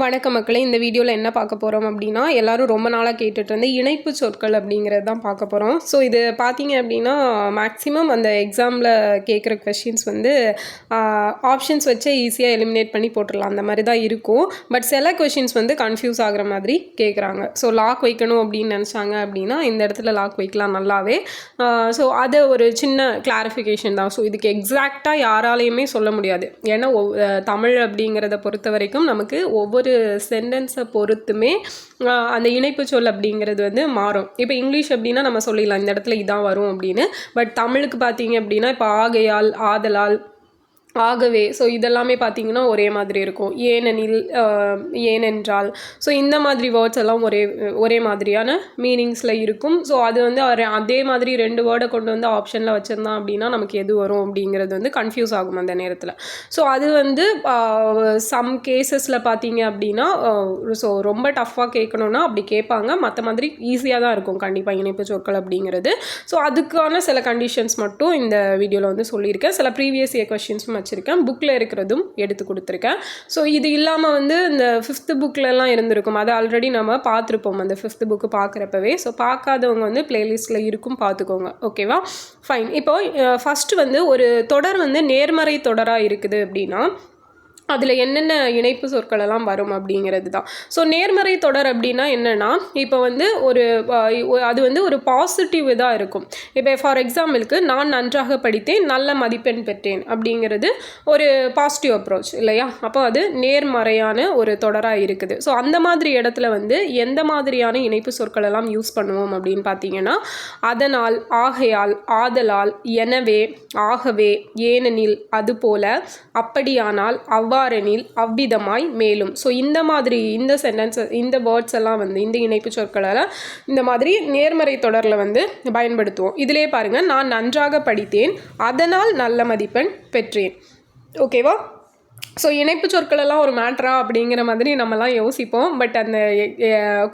வணக்க மக்களே இந்த வீடியோவில் என்ன பார்க்க போகிறோம் அப்படின்னா எல்லாரும் ரொம்ப நாளாக கேட்டுட்டு இருந்த இணைப்பு சொற்கள் அப்படிங்கிறது தான் பார்க்க போகிறோம் ஸோ இது பார்த்தீங்க அப்படின்னா மேக்ஸிமம் அந்த எக்ஸாமில் கேட்குற கொஷின்ஸ் வந்து ஆப்ஷன்ஸ் வச்சே ஈஸியாக எலிமினேட் பண்ணி போட்டுடலாம் அந்த மாதிரி தான் இருக்கும். பட் சில கொஷின்ஸ் வந்து கன்ஃபியூஸ் ஆகிற மாதிரி கேட்குறாங்க ஸோ லாக் வைக்கணும் அப்படின்னு நினச்சாங்க அப்படின்னா இந்த இடத்துல லாக் வைக்கலாம் நல்லாவே. ஸோ அதை ஒரு சின்ன கிளாரிஃபிகேஷன் தான். ஸோ இதுக்கு எக்ஸாக்டாக யாராலையுமே சொல்ல முடியாது. ஏன்னா தமிழ் அப்படிங்கிறத பொறுத்த வரைக்கும் நமக்கு ஒவ்வொரு சென்டென்ஸை பொறுத்துமே அந்த இணைப்பு சொல் அப்படிங்கிறது வந்து மாறும். இப்போ இங்கிலீஷ் அப்படின்னா நம்ம சொல்லிடலாம் இந்த இடத்துல இதான் வரும் அப்படின்னு. பட் தமிழுக்கு பார்த்தீங்க அப்படின்னா இப்போ ஆகையால் ஆதலால் ஆகவே ஸோ இதெல்லாமே பார்த்தீங்கன்னா ஒரே மாதிரி இருக்கும். ஏனெனில் ஏனென்றால் ஸோ இந்த மாதிரி வேர்ட்ஸ் எல்லாம் ஒரே ஒரே மாதிரியான மீனிங்ஸில் இருக்கும். ஸோ அது வந்து அவர் அதே மாதிரி ரெண்டு வேர்டை கொண்டு வந்து ஆப்ஷனில் வச்சுருந்தான் அப்படின்னா நமக்கு எது வரும் அப்படிங்கிறது வந்து கன்ஃபியூஸ் ஆகும் அந்த நேரத்தில். ஸோ அது வந்து சம் கேசஸில் பார்த்தீங்க அப்படின்னா ஸோ ரொம்ப டஃப்பாக கேட்கணுன்னா அப்படி கேட்பாங்க மற்ற மாதிரி ஈஸியாக தான் இருக்கும் கண்டிப்பாக இணைப்பு சொற்கள் அப்படிங்கிறது. ஸோ அதுக்கான சில கண்டிஷன்ஸ் மட்டும் இந்த வீடியோவில் வந்து சொல்லியிருக்கேன். சில ப்ரீவியஸ் இயர் கொஷின்ஸும் வச்சுருக்கேன். புக்கில் இருக்கிறதும் எடுத்து கொடுத்துருக்கேன். ஸோ இது இல்லாமல் வந்து இந்த ஃபிஃப்த்து புக்கிலலாம் இருந்திருக்கும். அதை ஆல்ரெடி நம்ம பார்த்துருப்போம். அந்த ஃபிஃப்த்து புக்கு பார்க்குறப்பவே. ஸோ பார்க்காதவங்க வந்து பிளேலிஸ்ட்டில் இருக்கும். பார்த்துக்கோங்க. ஓகேவா ஃபைன் இப்போ ஃபஸ்ட்டு வந்து ஒரு தொடர் வந்து நேர்மறை தொடராக இருக்குது அப்படின்னா அதில் என்னென்ன இணைப்பு சொற்கள் எல்லாம் வரும் அப்படிங்கிறது தான் ஸோ நேர்மறை தொடர் அப்படின்னா என்னென்னா இப்போ வந்து ஒரு அது வந்து ஒரு பாசிட்டிவ் இதாக இருக்கும். இப்போ ஃபார் எக்ஸாம்பிளுக்கு நான் நன்றாக படித்தேன் நல்ல மதிப்பெண் பெற்றேன் அப்படிங்கிறது ஒரு பாசிட்டிவ் அப்ரோச் இல்லையா? அப்போ அது நேர்மறையான ஒரு தொடராக இருக்குது. ஸோ அந்த மாதிரி இடத்துல வந்து எந்த மாதிரியான இணைப்பு சொற்கள் எல்லாம் யூஸ் பண்ணுவோம் அப்படின்னு பார்த்தீங்கன்னா அதனால் ஆகையால் ஆதலால் எனவே ஆகவே ஏனெனில் அதுபோல அப்படியானால் அவ்வாறெனில் அவ்விதமாய் மேலும். ஸோ இந்த மாதிரி இந்த சென்டென்ஸ் இந்த வேர்ட்ஸ் எல்லாம் வந்து இந்த இணைப்பு சொற்களால் இந்த மாதிரி நேர்மறை தொடரில் வந்து பயன்படுத்துவோம். இதிலே பாருங்கள் நான் நன்றாக படித்தேன் அதனால் நல்ல மதிப்பெண் பெற்றேன். ஓகேவா ஸோ இணைப்பு சொற்களெல்லாம் ஒரு மேட்ரா அப்படிங்கிற மாதிரி நம்மலாம் யோசிப்போம். பட் அந்த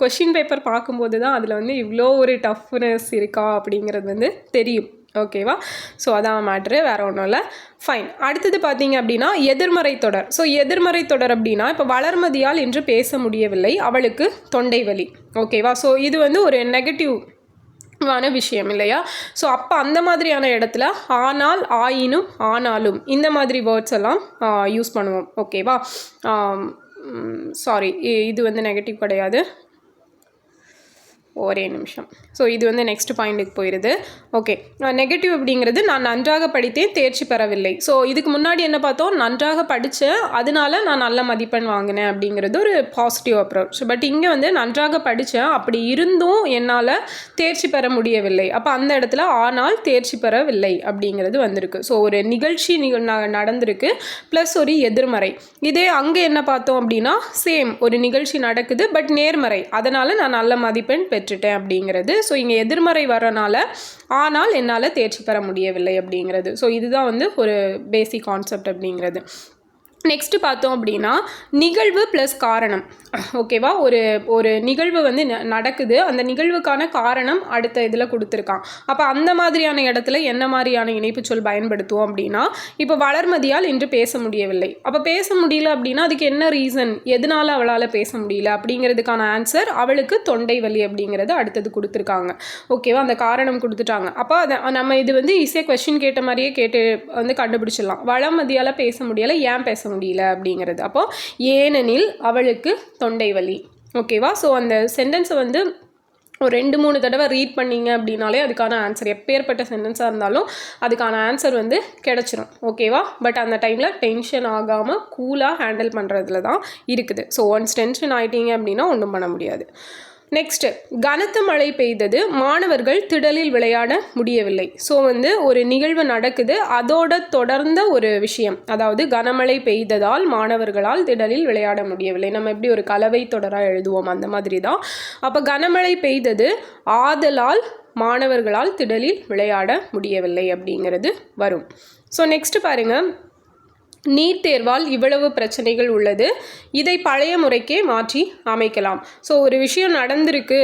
கொஷின் பேப்பர் பார்க்கும்போது தான் அதில் வந்து இவ்வளோ ஒரு டஃப்னஸ் இருக்கா அப்படிங்கிறது வந்து தெரியும். ஓகேவா? ஸோ அதான் மேட்ரு வேறு ஒன்றும் இல்லை. ஃபைன் அடுத்தது பார்த்தீங்க அப்படின்னா எதிர்மறை தொடர். ஸோ எதிர்மறை தொடர் அப்படின்னா இப்போ வளர்மதியால் இன்று பேச முடியவில்லை. அவளுக்கு தொண்டை வலி. ஓகேவா? ஸோ இது வந்து ஒரு நெகட்டிவ் வான விஷயம் இல்லையா? ஸோ அப்போ அந்த மாதிரியான இடத்துல ஆனால் ஆயினும் ஆனாலும் இந்த மாதிரி வேர்ட்ஸ் எல்லாம் யூஸ் பண்ணுவோம். ஓகேவா? சாரி இது வந்து நெகட்டிவ் கிடையாது. ஒரே நிமிஷம். ஸோ இது வந்து நெக்ஸ்ட் பாயிண்ட்டுக்கு போயிடுது ஓகே நெகட்டிவ் அப்படிங்கிறது நான் நன்றாக படித்தேன் தேர்ச்சி பெறவில்லை. ஸோ இதுக்கு முன்னாடி என்ன பார்த்தோம்? நன்றாக படித்தேன் அதனால நான் நல்ல மதிப்பெண் வாங்கினேன் அப்படிங்கிறது ஒரு பாசிட்டிவ் அப்ரோச் பட் இங்கே வந்து நன்றாக படித்தேன் அப்படி இருந்தும் என்னால் தேர்ச்சி பெற முடியவில்லை. அப்போ அந்த இடத்துல ஆனால் தேர்ச்சி பெறவில்லை அப்படிங்கிறது வந்திருக்கு. ஸோ ஒரு நிகழ்ச்சி ந- நடந்திருக்கு ப்ளஸ் ஒரு எதிர்மறை. இதே அங்கே என்ன பார்த்தோம் அப்படின்னா சேம் ஒரு நிகழ்ச்சி நடக்குது பட் நேர்மறை. அதனால் நான் நல்ல மதிப்பெண் பெற்று பெற்றுட்டேன் அப்படிங்கிறது. ஸோ இங்கே எதிர்மறை வரனால ஆனால் என்னால் தேர்ச்சி பெற முடியவில்லை அப்படிங்கிறது. ஸோ இதுதான் வந்து ஒரு பேசிக் கான்செப்ட் அப்படிங்கிறது. நெக்ஸ்ட்டு பார்த்தோம் அப்படின்னா நிகழ்வு ப்ளஸ் காரணம். ஓகேவா ஒரு ஒரு நிகழ்வு வந்து ந- நடக்குது. அந்த நிகழ்வுக்கான காரணம் அடுத்த இதில் கொடுத்துருக்கான். அப்போ அந்த மாதிரியான இடத்துல என்ன மாதிரியான இணைப்புச் சொல் பயன்படுத்துவோம் அப்படின்னா இப்போ வளர்மதியால் இன்று பேச முடியவில்லை. அப்போ பேச முடியல அப்படின்னா அதுக்கு என்ன ரீசன் எதனால அவளால் பேச முடியல அப்படிங்கிறதுக்கான ஆன்சர் அவளுக்கு தொண்டை வலி அப்படிங்கிறது அடுத்தது கொடுத்துருக்காங்க. ஓகேவா அந்த காரணம் கொடுத்துட்டாங்க. அப்போ அதை நம்ம இது வந்து ஈஸியாக கொஷின் கேட்ட மாதிரியே கேட்டு வந்து கண்டுபிடிச்சிடலாம். வளமதியால் பேச முடியலை ஏன் பேச முடியல அப்படிங்கிறது. அப்போ ஏனெனில் அவளுக்கு தொண்டை வலி. ஓகேவா ஸோ அந்த சென்டென்ஸை வந்து ஒரு ரெண்டு மூணு தடவை ரீட் பண்ணீங்க அப்படின்னாலே அதுக்கான ஆன்சர் எப்பேற்பட்ட சென்டென்ஸாக இருந்தாலும் அதுக்கான ஆன்சர் வந்து கிடச்சிரும். ஓகேவா பட் அந்த டைமில் டென்ஷன் ஆகாமல் கூலாக ஹேண்டில் பண்ணுறதுல தான் இருக்குது. ஸோ ஒன்ஸ் டென்ஷன் ஆகிட்டீங்க அப்படின்னா ஒன்றும் பண்ண முடியாது. நெக்ஸ்ட்டு கனத்த மழை பெய்தது மாணவர்கள் திடலில் விளையாட முடியவில்லை. ஸோ வந்து ஒரு நிகழ்வு நடக்குது. அதோட தொடர்ந்த ஒரு விஷயம். அதாவது கனமழை பெய்ததால் மாணவர்களால் திடலில் விளையாட முடியவில்லை. நம்ம எப்படி ஒரு கலவை தொடராக எழுதுவோம்? அந்த மாதிரி தான். அப்போ கனமழை பெய்தது ஆதலால் மாணவர்களால் திடலில் விளையாட முடியவில்லை அப்படிங்கிறது வரும். ஸோ நெக்ஸ்ட் பாருங்கள் நீட் தேர்வால் இவ்வளவு பிரச்சனைகள் உள்ளது. இதை பழைய முறைக்கே மாற்றி அமைக்கலாம். ஸோ ஒரு விஷயம் நடந்திருக்கு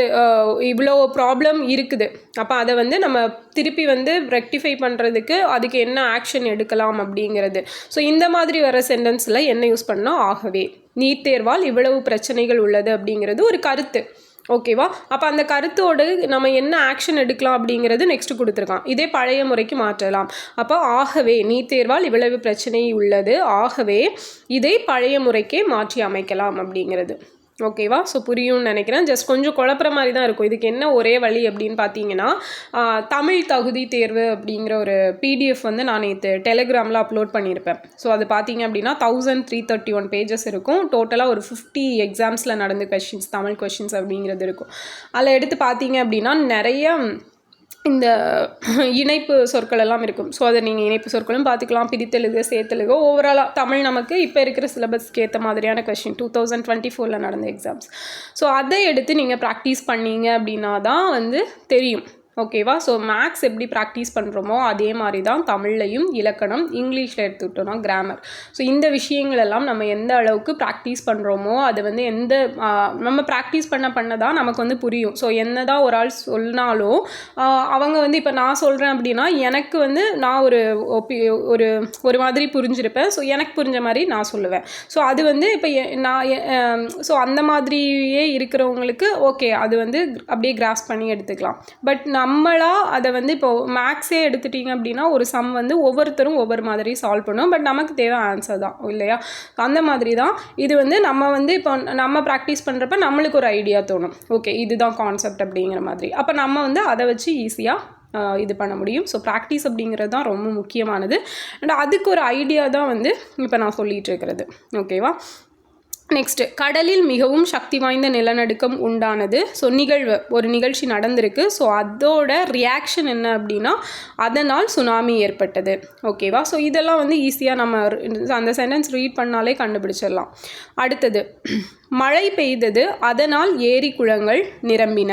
இவ்வளோ ப்ராப்ளம் இருக்குது. அப்போ அதை வந்து நம்ம திருப்பி வந்து ரெக்டிஃபை பண்ணுறதுக்கு அதுக்கு என்ன ஆக்ஷன் எடுக்கலாம் அப்படிங்கிறது. ஸோ இந்த மாதிரி வர சென்டென்ஸில் என்ன யூஸ் பண்ணால் ஆகவே. நீட் தேர்வால் இவ்வளவு பிரச்சனைகள் உள்ளது அப்படிங்கிறது ஒரு கருத்து. ஓகேவா? அப்போ அந்த கருத்தோடு நம்ம என்ன ஆக்ஷன் எடுக்கலாம் அப்படிங்கிறது நெக்ஸ்ட் கொடுத்துருக்கான். இதே பழைய முறைக்கு மாற்றலாம். அப்போ ஆகவே நீட் தேர்வால் இவ்வளவு பிரச்சனை உள்ளது. ஆகவே இதை பழைய முறைக்கே மாற்றி அமைக்கலாம் அப்படிங்கிறது. ஓகேவா ஸோ புரியும்னு நினைக்கிறேன். ஜஸ்ட் கொஞ்சம் குழப்புற மாதிரி தான் இருக்கும். இதுக்கு என்ன ஒரே வழி அப்படின்னு பார்த்தீங்கன்னா தமிழ் தகுதி தேர்வு அப்படிங்கிற ஒரு பிடிஎஃப் வந்து நான் நேற்று டெலிகிராமில் அப்லோட் பண்ணியிருப்பேன் ஸோ அது பார்த்தீங்க அப்படின்னா thousand three thirty one pages இருக்கும் டோட்டலாக ஒரு ஃபிஃப்டி எக்ஸாம்ஸில் நடந்த கொஷின்ஸ் தமிழ் கொஷின்ஸ் அப்படிங்கிறது இருக்கும். அதில் எடுத்து பார்த்தீங்க அப்படின்னா நிறைய இந்த இணைப்பு சொற்கள் எல்லாம் இருக்கும். ஸோ அதை நீங்கள் இணைப்பு சொற்களும் பார்த்துக்கலாம். பிரித்தெழுக சேர்த்தெழுக ஓவராலாக தமிழ் நமக்கு இப்போ இருக்கிற சிலபஸ்க்கு ஏற்ற மாதிரியான கொஷின் டூ தௌசண்ட் டுவெண்ட்டி ஃபோரில் நடந்த எக்ஸாம்ஸ் ஸோ அதை எடுத்து நீங்கள் ப்ராக்டிஸ் பண்ணீங்க அப்படின்னா தான் வந்து தெரியும். ஓகேவா? ஸோ மேக்ஸ் எப்படி ப்ராக்டிஸ் பண்ணுறோமோ அதே மாதிரி தான் தமிழ்லையும் இலக்கணம் இங்கிலீஷில் எடுத்துக்கிட்டோம்னா கிராமர் ஸோ இந்த விஷயங்கள் எல்லாம் நம்ம எந்த அளவுக்கு ப்ராக்டிஸ் பண்ணுறோமோ அது வந்து எந்த நம்ம ப்ராக்டிஸ் பண்ண பண்ண தான் நமக்கு வந்து புரியும். ஸோ என்ன தான் ஒரு ஆள் சொன்னாலும் அவங்க வந்து இப்போ நான் சொல்கிறேன் அப்படின்னா எனக்கு வந்து நான் ஒரு ஒப்பி ஒரு ஒரு மாதிரி புரிஞ்சிருப்பேன். ஸோ எனக்கு புரிஞ்ச மாதிரி நான் சொல்லுவேன். ஸோ அது வந்து இப்போ எ- நான் ஸோ அந்த மாதிரியே இருக்கிறவங்களுக்கு ஓகே அது வந்து அப்படியே கிராஸ் பண்ணி எடுத்துக்கலாம். பட் நம்மளாக அதை வந்து இப்போது மேக்ஸே எடுத்துட்டிங்க அப்படின்னா ஒரு சம் வந்து ஒவ்வொருத்தரும் ஒவ்வொரு மாதிரி சால்வ் பண்ணுவோம். பட் நமக்கு தேவை ஆன்சர் தான் இல்லையா? அந்த மாதிரி தான் இது வந்து நம்ம வந்து இப்போ நம்ம ப்ராக்டிஸ் பண்ணுறப்ப நம்மளுக்கு ஒரு ஐடியா தோணும். ஓகே இதுதான் கான்செப்ட் அப்படிங்கிற மாதிரி. அப்போ நம்ம வந்து அதை வச்சு ஈஸியாக இது பண்ண முடியும். ஸோ ப்ராக்டிஸ் அப்படிங்கிறது தான் ரொம்ப முக்கியமானது. அண்ட் அதுக்கு ஒரு ஐடியா தான் வந்து இப்போ நான் சொல்லிகிட்டு இருக்கிறது. ஓகேவா நெக்ஸ்ட்டு கடலில் மிகவும் சக்தி வாய்ந்த நிலநடுக்கம் உண்டானது. ஸோ நிகழ்வு ஒரு நிகழ்ச்சி நடந்திருக்கு. ஸோ அதோட ரியாக்ஷன் என்ன அப்படின்னா அதனால் சுனாமி ஏற்பட்டது. ஓகேவா ஸோ இதெல்லாம் வந்து ஈஸியாக நம்ம அந்த சென்டென்ஸ் ரீட் பண்ணாலே கண்டுபிடிச்சிடலாம். அடுத்தது மழை பெய்தது அதனால் ஏரி குளங்கள் நிரம்பின.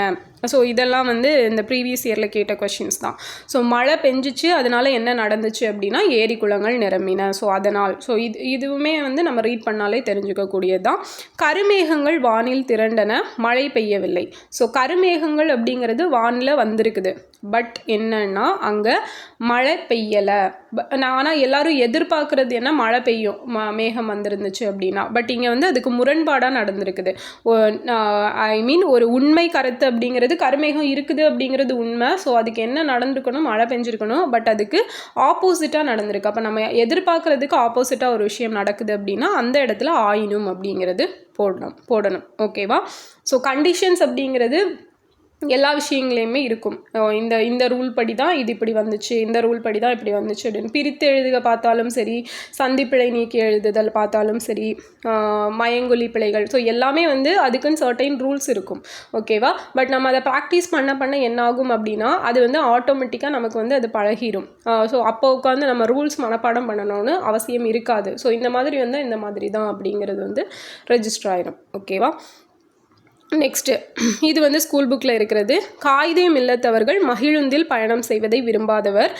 ஸோ இதெல்லாம் வந்து இந்த ப்ரீவியஸ் இயரில் கேட்ட கொஷின்ஸ் தான். ஸோ மழை பெஞ்சிச்சு அதனால் என்ன நடந்துச்சு அப்படின்னா ஏரி குளங்கள் நிரம்பின. ஸோ அதனால் ஸோ இது இதுவுமே வந்து நம்ம ரீட் பண்ணாலே தெரிஞ்சுக்கக்கூடியது தான். கருமேகங்கள் வானில் திரண்டன மழை பெய்யவில்லை. ஸோ கருமேகங்கள் அப்படிங்கிறது வானில் வந்திருக்குது. பட் என்னன்னா அங்கே மழை பெய்யலை. நான் ஆனால் எல்லாரும் எதிர்பார்க்குறது என்ன? மழை பெய்யும். ம மேகம் வந்திருந்துச்சு அப்படின்னா. பட் இங்கே வந்து அதுக்கு முரண்பாடாக நடந்திருக்குது. ஐ மீன் ஒரு உண்மை கருத்து அப்படிங்கிறது கருமேகம் இருக்குது அப்படிங்கிறது உண்மை. ஸோ அதுக்கு என்ன நடந்திருக்கணும்? மழை பெஞ்சிருக்கணும். பட் அதுக்கு ஆப்போசிட்டாக நடந்திருக்கு. அப்போ நம்ம எதிர்பார்க்குறதுக்கு ஆப்போசிட்டாக ஒரு விஷயம் நடக்குது அப்படின்னா அந்த இடத்துல ஆயினும் அப்படிங்கிறது போடணும். போடணும். ஓகேவா ஸோ கண்டிஷன்ஸ் அப்படிங்கிறது எல்லா விஷயங்களையுமே இருக்கும். இந்த இந்த ரூல் படி தான் இது இப்படி வந்துச்சு இந்த ரூல் படி தான் இப்படி வந்துச்சு அப்படின்னு பிரித்து எழுதுக பார்த்தாலும் சரி சந்திப்பிழை நீக்கி எழுதுதல் பார்த்தாலும் சரி மயங்கொலி பிழைகள். ஸோ எல்லாமே வந்து அதுக்குன்னு சர்டைன் ரூல்ஸ் இருக்கும். ஓகேவா பட் நம்ம அதை ப்ராக்டிஸ் பண்ண பண்ண என்ன ஆகும் அப்படின்னா அது வந்து ஆட்டோமேட்டிக்காக நமக்கு வந்து அது பழகிடும் ஸோ அப்போ உட்காந்து நம்ம ரூல்ஸ் மனப்பாடம் பண்ணணும்னு அவசியம் இருக்காது. ஸோ இந்த மாதிரி வந்து இந்த மாதிரி தான் அப்படிங்கிறது வந்து ரெஜிஸ்டர் ஆயிரும். ஓகேவா நெக்ஸ்ட்டு இது வந்து ஸ்கூல் புக்கில் இருக்கிறது. காகிதம் இல்லத்தவர்கள் மகிழுந்தில் பயணம் செய்வதை விரும்பாதவர்.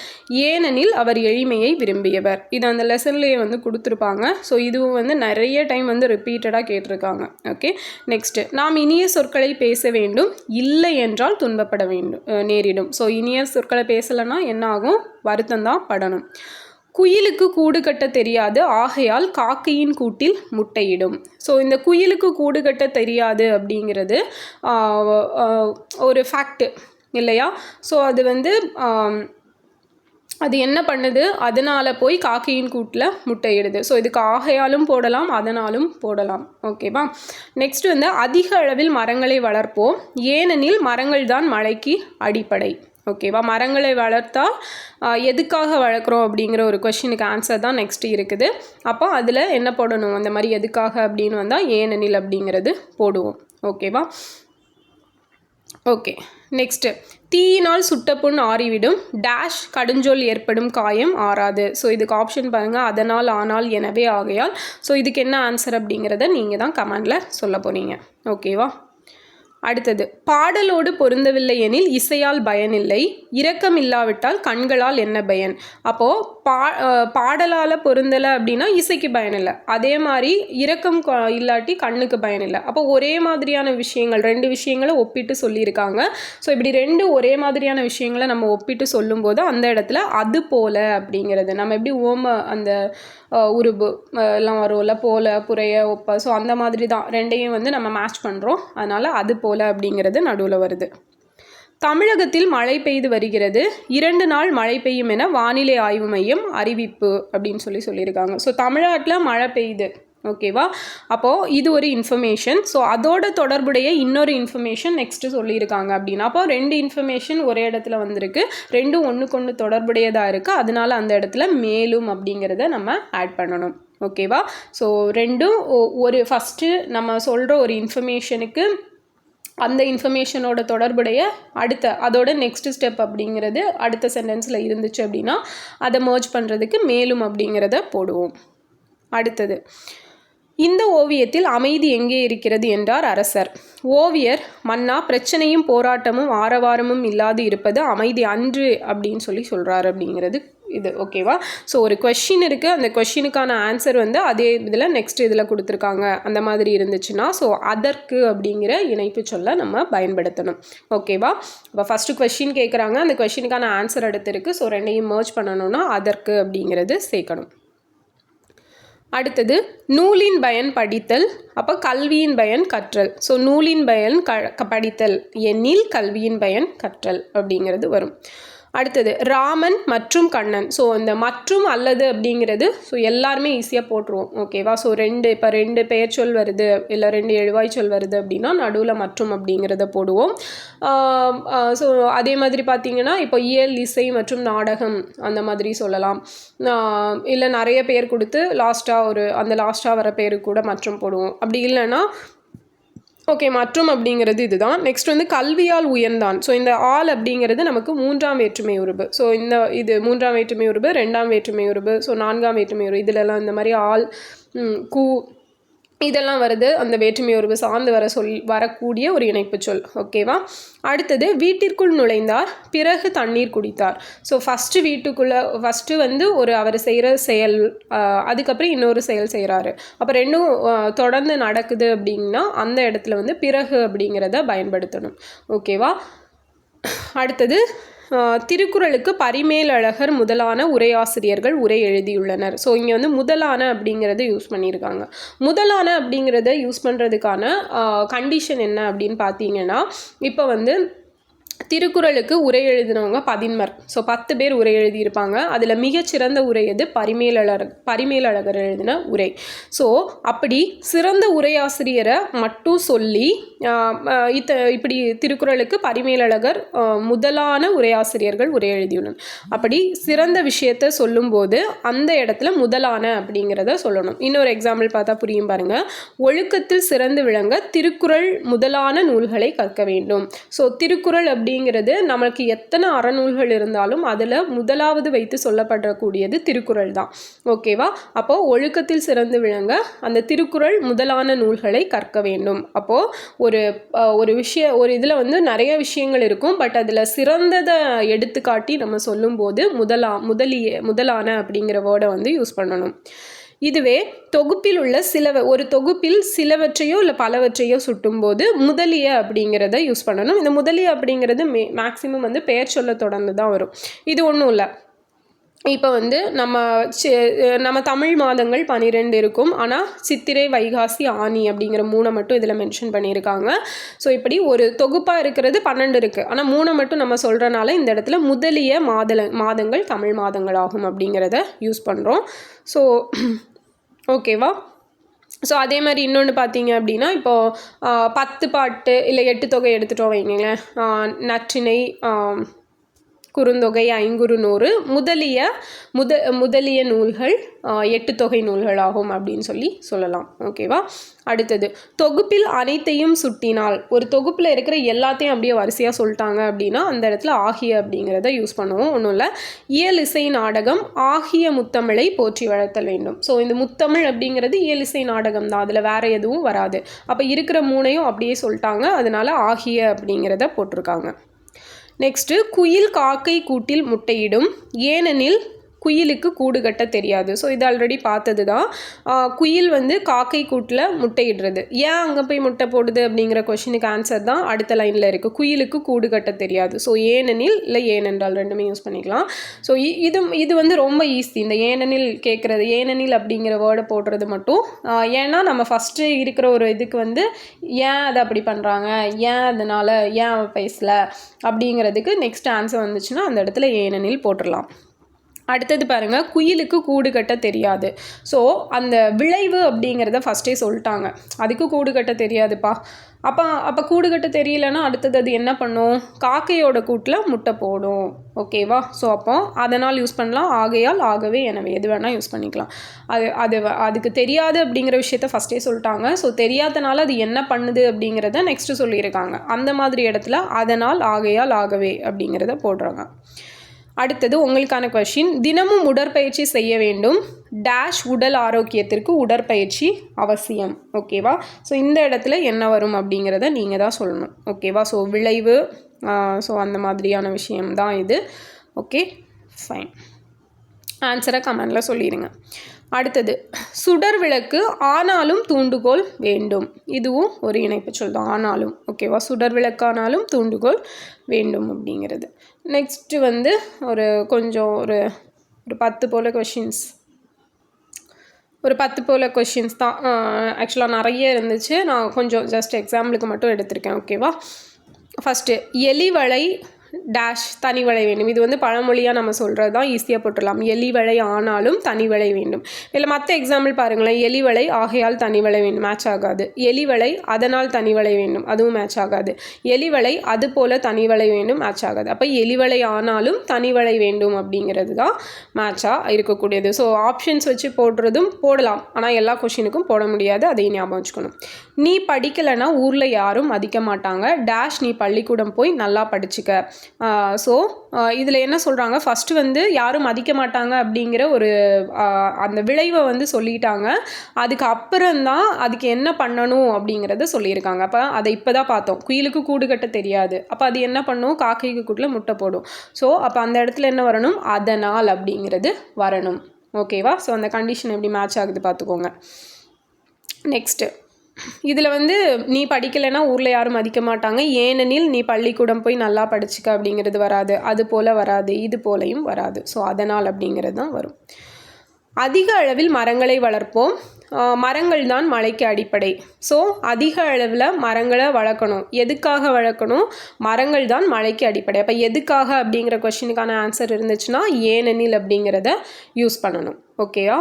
ஏனெனில் அவர் எளிமையை விரும்பியவர். இது அந்த லெசன்லேயே வந்து கொடுத்துருப்பாங்க. ஸோ இதுவும் வந்து நிறைய டைம் வந்து ரிப்பீட்டடாக கேட்டிருக்காங்க. ஓகே நெக்ஸ்ட்டு நாம் இனிய சொற்களை பேச வேண்டும். இல்லை என்றால் துன்பப்பட வேண்டும் நேரிடும். ஸோ இனிய சொற்களை பேசலைன்னா என்ன ஆகும்? வருத்தம் தான் படணும். குயிலுக்கு கூடு கட்ட தெரியாது ஆகையால் காக்கையின் கூட்டில் முட்டையிடும். ஸோ இந்த குயிலுக்கு கூடு கட்ட தெரியாது அப்படிங்கிறது ஒரு ஃபேக்ட்டு இல்லையா? ஸோ அது வந்து அது என்ன பண்ணுது? அதனால் போய் காக்கையின் கூட்டில் முட்டையிடுது. ஸோ இதுக்கு ஆகையாலும் போடலாம் அதனாலும் போடலாம். ஓகேவா நெக்ஸ்ட் வந்து அதிக அளவில் மரங்களை வளர்ப்போம். ஏனெனில் மரங்கள் தான் மழைக்கு அடிப்படை. ஓகேவா? மரங்களை வளர்த்தால் எதுக்காக வளர்க்குறோம் அப்படிங்கிற ஒரு கொஷினுக்கு ஆன்சர் தான் நெக்ஸ்ட் இருக்குது. அப்போ அதில் என்ன போடணும்? அந்த மாதிரி எதுக்காக அப்படின்னு வந்தால் ஏனெனில் அப்படிங்கிறது போடுவோம். ஓகேவா? ஓகே நெக்ஸ்ட்டு தீயினால் சுட்ட புண் ஆறிவிடும். டேஷ் கடுஞ்சொல் ஏற்படும். காயம் ஆறாது. ஸோ இதுக்கு ஆப்ஷன் பாருங்கள் அதனால் ஆனால் எனவே ஆகையால். ஸோ இதுக்கு என்ன ஆன்சர் அப்படிங்கிறத நீங்கள் தான் கமெண்டில் சொல்ல போகிறீங்க ஓகேவா? அடுத்தது பாடலோடு பொருந்தவில்லை எனில் இசையால் பயனில்லை இரக்கம் இல்லாவிட்டால் கண்களால் என்ன பயன்? அப்போது பா பாடலால் பொருந்தலை அப்படின்னா இசைக்கு பயனில்லை. அதே மாதிரி இரக்கம் இல்லாட்டி கண்ணுக்கு பயனில்லை. அப்போ ஒரே மாதிரியான விஷயங்கள் ரெண்டு விஷயங்களை ஒப்பிட்டு சொல்லியிருக்காங்க. ஸோ இப்படி ரெண்டு ஒரே மாதிரியான விஷயங்களை நம்ம ஒப்பிட்டு சொல்லும்போது அந்த இடத்துல அது போல அப்படிங்கிறது. நம்ம எப்படி ஓம அந்த உருபு எல்லாம் வரும்ல போல புறைய ஒப்ப ஸோ அந்த மாதிரி தான். ரெண்டையும் வந்து நம்ம மேட்ச் பண்ணுறோம் அதனால் அது போல அப்படிங்கிறது நடுவில் வருது. தமிழகத்தில் மழை பெய்து வருகிறது. இரண்டு நாள் மழை பெய்யும் என வானிலை ஆய்வு மையம் அறிவிப்பு அப்படின்னு சொல்லி சொல்லியிருக்காங்க. ஸோ தமிழ்நாட்டில் மழை பெய்யுது ஓகேவா அப்போது இது ஒரு இன்ஃபர்மேஷன் ஸோ அதோட தொடர்புடைய இன்னொரு இன்ஃபர்மேஷன் நெக்ஸ்ட்டு சொல்லியிருக்காங்க அப்படின்னா அப்போ ரெண்டு இன்ஃபர்மேஷன் ஒரே இடத்துல வந்திருக்கு. ரெண்டும் ஒன்றுக்கு ஒன்று தொடர்புடையதாக இருக்குது அதனால அந்த இடத்துல மேலும் அப்படிங்கிறத நம்ம ஆட் பண்ணணும். ஓகேவா ஸோ ரெண்டும் ஒ- ஒரு ஃபஸ்ட்டு நம்ம சொல்கிற ஒரு இன்ஃபர்மேஷனுக்கு அந்த இன்ஃபர்மேஷனோட தொடர்புடைய அடுத்த அதோட நெக்ஸ்ட் ஸ்டெப் அப்படிங்கிறது அடுத்த சென்டென்ஸில் இருந்துச்சு அப்படின்னா அதை மர்ஜ் பண்ணுறதுக்கு மேலும் அப்படிங்கிறத போடுவோம். அடுத்தது இந்த ஓவியத்தில் அமைதி எங்கே இருக்கிறது என்றார் அரசர். ஓவியர் மன்னா பிரச்சனையும் போராட்டமும் ஆரவாரமும் இல்லாது இருப்பது அமைதி அன்று அப்படின்னு சொல்லி சொல்கிறாரு அப்படிங்கிறது இது ஓகேவா ஸோ ஒரு கொஷின் இருக்குது அந்த கொஷினுக்கான ஆன்சர் வந்து அதே இதில் நெக்ஸ்ட் இதில் கொடுத்துருக்காங்க. அந்த மாதிரி இருந்துச்சுன்னா ஸோ அதற்கு அப்படிங்கிற இணைப்பு சொல்ல நம்ம பயன்படுத்தணும். ஓகேவா இப்போ ஃபஸ்ட்டு கொஷின் கேட்குறாங்க அந்த கொஷினுக்கான ஆன்சர் அடுத்திருக்கு. ஸோ ரெண்டையும் மர்ஜ் பண்ணணும்னா அதற்கு அப்படிங்கிறது சேர்க்கணும். அடுத்தது நூலின் பயன் படித்தல் அப்போ கல்வியின் பயன் கற்றல். ஸோ நூலின் பயன் க க- படித்தல் எண்ணில் கல்வியின் பயன் கற்றல் அப்படிங்கிறது வரும். அடுத்தது ராமன் மற்றும் கண்ணன். ஸோ இந்த மற்றும் அல்லது அப்படிங்கிறது ஸோ எல்லாருமே ஈஸியாக போட்டுருவோம். ஓகேவா ஸோ ரெண்டு இப்போ ரெண்டு பெயர் சொல் வருது இல்லை ரெண்டு எழுவாய் சொல் வருது அப்படின்னா நடுவில் மற்றும் அப்படிங்கிறத போடுவோம். ஸோ அதே மாதிரி பார்த்தீங்கன்னா இப்போ இயல் இசை மற்றும் நாடகம் அந்த மாதிரி சொல்லலாம். இல்லை நிறைய பேர் கொடுத்து லாஸ்ட்டாக ஒரு அந்த லாஸ்ட்டாக வர பேருக்கு கூட மற்றும் போடுவோம். அப்படி இல்லைன்னா ஓகே மற்றும் அப்படிங்கிறது இதுதான். நெக்ஸ்ட் வந்து கல்வியால் உயர்ந்தான். ஸோ இந்த ஆல் அப்படிங்கிறது நமக்கு மூன்றாம் வேற்றுமை உருபு ஸோ இந்த இது மூன்றாம் வேற்றுமை உருபு ரெண்டாம் வேற்றுமை உருபு ஸோ நான்காம் வேற்றுமை உருபு இதிலெல்லாம் இந்த மாதிரி ஆல் கூ இதெல்லாம் வருது அந்த வேற்றுமை உருவு சார்ந்து வர சொல் வரக்கூடிய ஒரு இணைப்பு சொல். ஓகேவா அடுத்தது வீட்டிற்குள் நுழைந்தார் பிறகு தண்ணீர் குடித்தார். ஸோ ஃபஸ்ட்டு வீட்டுக்குள்ளே ஃபஸ்ட்டு வந்து ஒரு அவர் செய்கிற செயல் அதுக்கப்புறம் இன்னொரு செயல் செய்கிறாரு அப்போ ரெண்டும் தொடர்ந்து நடக்குது அப்படின்னா அந்த இடத்துல வந்து பிறகு அப்படிங்கிறத பயன்படுத்தணும். ஓகேவா அடுத்தது திருக்குறளுக்கு பரிமேலழகர் முதலான உரையாசிரியர்கள் உரை எழுதியுள்ளனர். ஸோ இங்கே வந்து முதலான அப்படிங்கிறத யூஸ் பண்ணியிருக்காங்க. முதலான அப்படிங்கிறத யூஸ் பண்ணுறதுக்கான கண்டிஷன் என்ன அப்படின்னு பார்த்தீங்கன்னா இப்போ வந்து திருக்குறளுக்கு உரை எழுதினவங்க பதின்மர். ஸோ பத்து பேர் உரை எழுதியிருப்பாங்க. அதில் மிகச்சிறந்த உரை எது? பரிமேலழகர் பரிமேலழகர் எழுதின உரை. ஸோ அப்படி சிறந்த உரையாசிரியரை மட்டும் சொல்லி இத்த இப்படி திருக்குறளுக்கு பரிமேலழகர் முதலான உரையாசிரியர்கள் உரை எழுதியுள்ளனர். அப்படி சிறந்த விஷயத்தை சொல்லும்போது அந்த இடத்துல முதலான அப்படிங்கிறத சொல்லணும். இன்னொரு எக்ஸாம்பிள் பார்த்தா புரியும் பாருங்கள் ஒழுக்கத்தில் சிறந்து விளங்க திருக்குறள் முதலான நூல்களை கற்க வேண்டும். ஸோ திருக்குறள் அப்படிங்கிறது நமக்கு எத்தனை அறநூல்கள் இருந்தாலும் அதில் முதலாவது வைத்து சொல்லப்படக்கூடியது திருக்குறள் தான். ஓகேவா அப்போது ஒழுக்கத்தில் சிறந்து விளங்க அந்த திருக்குறள் முதலான நூல்களை கற்க வேண்டும். அப்போது ஒரு ஒரு விஷய ஒரு இதில் வந்து நிறைய விஷயங்கள் இருக்கும். பட் அதில் சிறந்ததை எடுத்துக்காட்டி நம்ம சொல்லும்போது முதலா முதலிய முதலான அப்படிங்கிற வேர்டை வந்து யூஸ் பண்ணணும். இதுவே தொகுப்பில் உள்ள சில ஒரு தொகுப்பில் சிலவற்றையோ இல்லை பலவற்றையோ சுட்டும்போது முதலிய அப்படிங்கிறத யூஸ் பண்ணணும். இந்த முதலிய அப்படிங்கிறது மே மேக்ஸிமம் வந்து பெயர் சொல்ல தொடர்ந்து தான் வரும். இது ஒன்றும் இல்லை. இப்போ வந்து நம்ம நம்ம தமிழ் மாதங்கள் பன்னிரெண்டு இருக்கும். ஆனால் சித்திரை வைகாசி ஆனி அப்படிங்கிற மூணை மட்டும் இதில் மென்ஷன் பண்ணியிருக்காங்க. ஸோ இப்படி ஒரு தொகுப்பாக இருக்கிறது பன்னெண்டு இருக்குது ஆனால் மூணை மட்டும் நம்ம சொல்கிறனால இந்த இடத்துல முதலிய மாதல மாதங்கள் தமிழ் மாதங்கள் ஆகும் அப்படிங்கிறத யூஸ் பண்ணுறோம் ஸோ ஓகேவா ஸோ அதே மாதிரி இன்னொன்று பார்த்தீங்க அப்படின்னா இப்போது பத்து பாட்டு இல்லை எட்டு தொகை எடுத்துட்டோம் வைங்களேன். நற்றினை நற்றிணை குறுந்தொகை ஐங்குறு நூறு முதலிய முத முதலிய நூல்கள் எட்டு தொகை நூல்களாகும் அப்படின்னு சொல்லி சொல்லலாம். ஓகேவா அடுத்தது தொகுப்பில் அனைத்தையும் சுட்டினால் ஒரு தொகுப்பில் இருக்கிற எல்லாத்தையும் அப்படியே வரிசையாக சொல்லிட்டாங்க அப்படின்னா அந்த இடத்துல ஆகிய அப்படிங்கிறத யூஸ் பண்ணுவோம். ஒன்றும் இல்லை. இயல் இசை நாடகம் ஆகிய முத்தமிழை போற்றி வளர்த்தல் வேண்டும். ஸோ இந்த முத்தமிழ் அப்படிங்கிறது இயல் இசை நாடகம் தான். அதில் வேற எதுவும் வராது. அப்போ இருக்கிற மூணையும் அப்படியே சொல்லிட்டாங்க. அதனால ஆகிய அப்படிங்கிறத போட்டிருக்காங்க. நெக்ஸ்ட்டு குயில் காக்கை கூட்டில் முட்டையிடும். ஏனெனில் குயிலுக்கு கூடு கட்ட தெரியாது. ஸோ இது ஆல்ரெடி பார்த்தது தான் குயில் வந்து காக்கை கூட்டில் முட்டையிடுறது. ஏன் அங்கே போய் முட்டை போடுது அப்படிங்கிற கொஷினுக்கு ஆன்சர் தான் அடுத்த லைனில் இருக்குது குயிலுக்கு கூடு கட்ட தெரியாது. ஸோ ஏனெனில் இல்லை ஏனென்றால் ரெண்டுமே யூஸ் பண்ணிக்கலாம். ஸோ இது இது வந்து ரொம்ப ஈஸி இந்த ஏனெனில் கேட்குறது ஏனெனில் அப்படிங்கிற வேர்டை போடுறது மட்டும். ஏன்னா நம்ம ஃபஸ்ட்டு இருக்கிற ஒரு இதுக்கு வந்து ஏன் அதை அப்படி பண்ணுறாங்க ஏன் அதனால் ஏன் அவன் பேசல? அப்படிங்கிறதுக்கு நெக்ஸ்ட் ஆன்சர் வந்துச்சுன்னா அந்த இடத்துல ஏனெனில் போட்டுடலாம். அடுத்தது பாருங்கள் குயிலுக்கு கூடு கட்ட தெரியாது. ஸோ அந்த விளைவு அப்படிங்கிறத ஃபஸ்ட்டே சொல்லிட்டாங்க. அதுக்கு கூடு கட்ட தெரியாதுப்பா. அப்போ அப்போ கூடு கட்ட தெரியலன்னா அடுத்தது அது என்ன பண்ணும்? காக்கையோட கூட்டில் முட்டை போடும். ஓகேவா ஸோ அப்போ அதனால் யூஸ் பண்ணலாம். ஆகையால் ஆகவே எனவே. எது வேணால் யூஸ் பண்ணிக்கலாம். அது அது அதுக்கு தெரியாது அப்படிங்கிற விஷயத்த ஃபஸ்ட்டே சொல்லிட்டாங்க. ஸோ தெரியாதனால அது என்ன பண்ணுது அப்படிங்கிறத நெக்ஸ்ட்டு சொல்லியிருக்காங்க. அந்த மாதிரி இடத்துல அதனால் ஆகையால் ஆகவே அப்படிங்கிறத போடுறாங்க. அடுத்தது உங்களுக்கான கொஷின் தினமும் உடற்பயிற்சி செய்ய வேண்டும். டேஷ் உடல் ஆரோக்கியத்திற்கு உடற்பயிற்சி அவசியம். ஓகேவா ஸோ இந்த இடத்துல என்ன வரும் அப்படிங்கிறத நீங்கள் தான் சொல்லணும். ஓகேவா ஸோ விளைவு ஸோ அந்த மாதிரியான விஷயம்தான் இது. ஓகே ஃபைன் ஆன்சரை கமெண்டில் சொல்லிடுங்க அடுத்தது சுடர் விளக்கு ஆனாலும் தூண்டுகோல் வேண்டும். இதுவும் ஒரு இணைப்பு சொல் தான். ஆனாலும். ஓகேவா சுடர் விளக்கானாலும் தூண்டுகோல் வேண்டும் அப்படிங்கிறது. நெக்ஸ்ட்டு வந்து ஒரு கொஞ்சம் ஒரு ஒரு பத்து போல் கொஷின்ஸ் ஒரு பத்து போல் கொஷின்ஸ் தான். ஆக்சுவலாக நிறைய இருந்துச்சு. நான் கொஞ்சம் ஜஸ்ட் எக்ஸாம்பிளுக்கு மட்டும் எடுத்திருக்கேன் ஓகேவா ஃபஸ்ட்டு எலிவளை டேஷ் தனி தனிவளை வேண்டும். இது வந்து பழமொழியாக நம்ம சொல்கிறது தான் ஈஸியாக போட்டுடலாம். எலிவளை ஆனாலும் தனி தனிவளை வேண்டும். இல்லை மற்ற எக்ஸாம்பிள் பாருங்களேன். எலி எலிவளை ஆகையால் தனி தனிவளை வேண்டும். மேட்ச் ஆகாது. எலி எலிவளை அதனால் தனி தனிவளை வேண்டும். அதுவும் மேட்ச் ஆகாது. எலி எலிவளை அது போல் தனி தனிவளை வேண்டும். மேட்ச் ஆகாது. அப்போ எலி எலிவளை ஆனாலும் தனி தனிவளை வேண்டும் அப்படிங்கிறது தான் மேட்சாக இருக்கக்கூடியது. ஸோ ஆப்ஷன்ஸ் வச்சு போடுறதும் போடலாம். ஆனால் எல்லா கொஷினுக்கும் போட முடியாது. அதையும் ஞாபகம் வச்சுக்கணும். நீ படிக்கலைன்னா ஊரில் யாரும் மதிக்க மாட்டாங்க. டேஷ் நீ பள்ளிக்கூடம் போய் நல்லா படிச்சுக்க. ஸோ இதில் என்ன சொல்கிறாங்க ஃபஸ்ட்டு வந்து யாரும் மதிக்க மாட்டாங்க அப்படிங்கிற ஒரு அந்த விளைவை வந்து சொல்லிட்டாங்க. அதுக்கு அப்புறம்தான் அதுக்கு என்ன பண்ணணும் அப்படிங்கிறத சொல்லியிருக்காங்க. அப்போ அதை இப்போ தான் பார்த்தோம். குயிலுக்கு கூடு கட்ட தெரியாது. அப்போ அது என்ன பண்ணும்? காக்கைக்கு கூட்டில் முட்டை போடும். ஸோ அப்போ அந்த இடத்துல என்ன வரணும்? அதனால் அப்படிங்கிறது வரணும். ஓகேவா ஸோ அந்த கண்டிஷன் எப்படி மேட்ச் ஆகுது பார்த்துக்கோங்க. நெக்ஸ்ட்டு இதில் வந்து நீ படிக்கலைன்னா ஊரில் யாரும் மதிக்க மாட்டாங்க. ஏனெனில் நீ பள்ளிக்கூடம் போய் நல்லா படிச்சுக்க அப்படிங்கிறது வராது. அது போல் வராது. இது போலையும் வராது. ஸோ அதனால் அப்படிங்கிறது தான் வரும். அதிக அளவில் மரங்களை வளர்ப்போம். மரங்கள் தான் மழைக்கு அடிப்படை. ஸோ அதிக அளவில் மரங்களை வளர்க்கணும். எதுக்காக வளர்க்கணும்? மரங்கள் தான் மழைக்கு அடிப்படை. அப்போ எதுக்காக அப்படிங்கிற கொஷினுக்கான ஆன்சர் இருந்துச்சுன்னா ஏனெனில் அப்படிங்கிறத யூஸ் பண்ணணும். ஓகேயா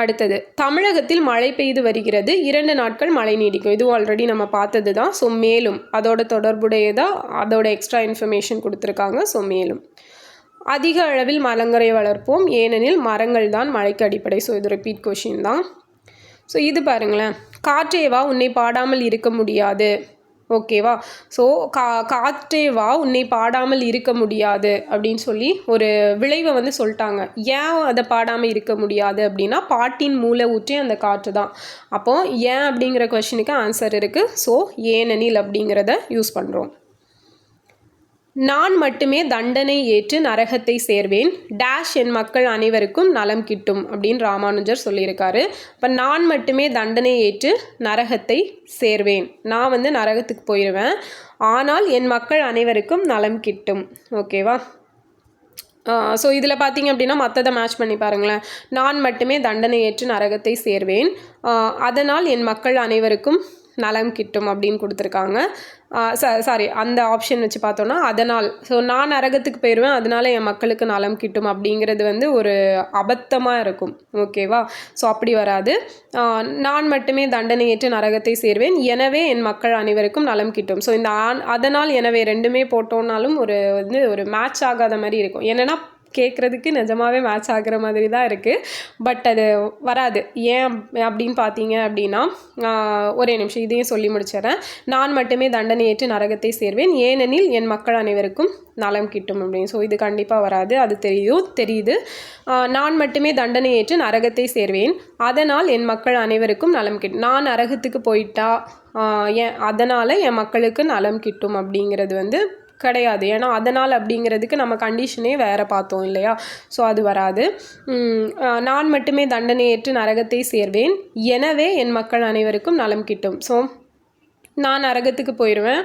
அடுத்தது தமிழகத்தில் மழை பெய்து வருகிறது. இரண்டு நாட்கள் மழை நீடிக்கும். இதுவும் ஆல்ரெடி நம்ம பார்த்தது தான் ஸோ மேலும் அதோட தொடர்புடையதாக அதோட எக்ஸ்ட்ரா இன்ஃபர்மேஷன் கொடுத்துருக்காங்க. ஸோ மேலும். அதிக அளவில் மரங்களை வளர்ப்போம். ஏனெனில் மரங்கள் தான் மழைக்கு அடிப்படை. ஸோ இது ரிப்பீட் கொஷின் தான். ஸோ இது பாருங்களேன். காற்றேவா உன்னை பாடாமல் இருக்க முடியாது? ஓகேவா? ஸோ கா காற்றேவா உன்னை பாடாமல் இருக்க முடியாது அப்படின்னு சொல்லி ஒரு விளைவை வந்து சொல்லிட்டாங்க. ஏன் அதை பாடாமல் இருக்க முடியாது அப்படின்னா பாட்டின் மூளை ஊற்றி அந்த காற்று தான். அப்போது ஏன் அப்படிங்கிற கொஷினுக்கு ஆன்சர் இருக்குது ஸோ ஏனெனில் அப்படிங்கிறத யூஸ் பண்ணுறோம் நான் மட்டுமே தண்டனை ஏற்று நரகத்தை சேர்வேன். டேஷ் என் மக்கள் அனைவருக்கும் நலம் கிட்டும் அப்படின்னு ராமானுஜர் சொல்லியிருக்காரு. இப்போ நான் மட்டுமே தண்டனை ஏற்று நரகத்தை சேர்வேன். நான் வந்து நரகத்துக்கு போயிடுவேன் ஆனால் என் மக்கள் அனைவருக்கும் நலம் கிட்டும். ஓகேவா ஸோ இதில் பார்த்தீங்க அப்படின்னா மற்றதை மேட்ச் பண்ணி பாருங்களேன். நான் மட்டுமே தண்டனை ஏற்று நரகத்தை சேர்வேன். அதனால் என் மக்கள் அனைவருக்கும் நலம் கிட்டும் அப்படின்னு கொடுத்துருக்காங்க. சாரி அந்த ஆப்ஷன் வச்சு பார்த்தோன்னா அதனால். ஸோ நான் நரகத்துக்கு போயிடுவேன் அதனால என் மக்களுக்கு நலம் கிட்டும் அப்படிங்கிறது வந்து ஒரு அபத்தமாக இருக்கும். ஓகேவா ஸோ அப்படி வராது. நான் மட்டுமே தண்டனை ஏற்று நரகத்தை சேர்வேன். எனவே என் மக்கள் அனைவருக்கும் நலம் கிட்டும். ஸோ இந்த ஆண் அதனால் எனவே ரெண்டுமே போட்டோம்னாலும் ஒரு வந்து ஒரு மேட்ச் ஆகாத மாதிரி இருக்கும். என்னென்னா கேட்குறதுக்கு நிஜமாகவே மேட்ச் ஆகிற மாதிரி தான் இருக்குது பட் அது வராது. ஏன் அப்படின்னு பார்த்தீங்க அப்படின்னா ஒரே நிமிஷம் இதையும் சொல்லி முடிச்சிடுறேன். நான் மட்டுமே தண்டனை ஏற்று நரகத்தை சேர்வேன். ஏனெனில் என் மக்கள் அனைவருக்கும் நலம் கிட்டும் அப்படின்னு. ஸோ இது கண்டிப்பாக வராது. அது தெரியும் தெரியுது. நான் மட்டுமே தண்டனை ஏற்று நரகத்தை சேர்வேன். அதனால் என் மக்கள் அனைவருக்கும் நலம் கிட்டும் நான் நரகத்துக்கு போயிட்டா என் அதனால் என் மக்களுக்கு நலம் கிட்டும் அப்படிங்கிறது வந்து கிடையாது. ஏன்னா அதனால் அப்படிங்கிறதுக்கு நம்ம கண்டிஷனே வேறு பார்த்தோம் இல்லையா? ஸோ அது வராது. நான் மட்டுமே தண்டனை ஏற்று நரகத்தை சேர்வேன். எனவே என் மக்கள் அனைவருக்கும் நலம் கிட்டும். ஸோ நான் நரகத்துக்கு போயிடுவேன்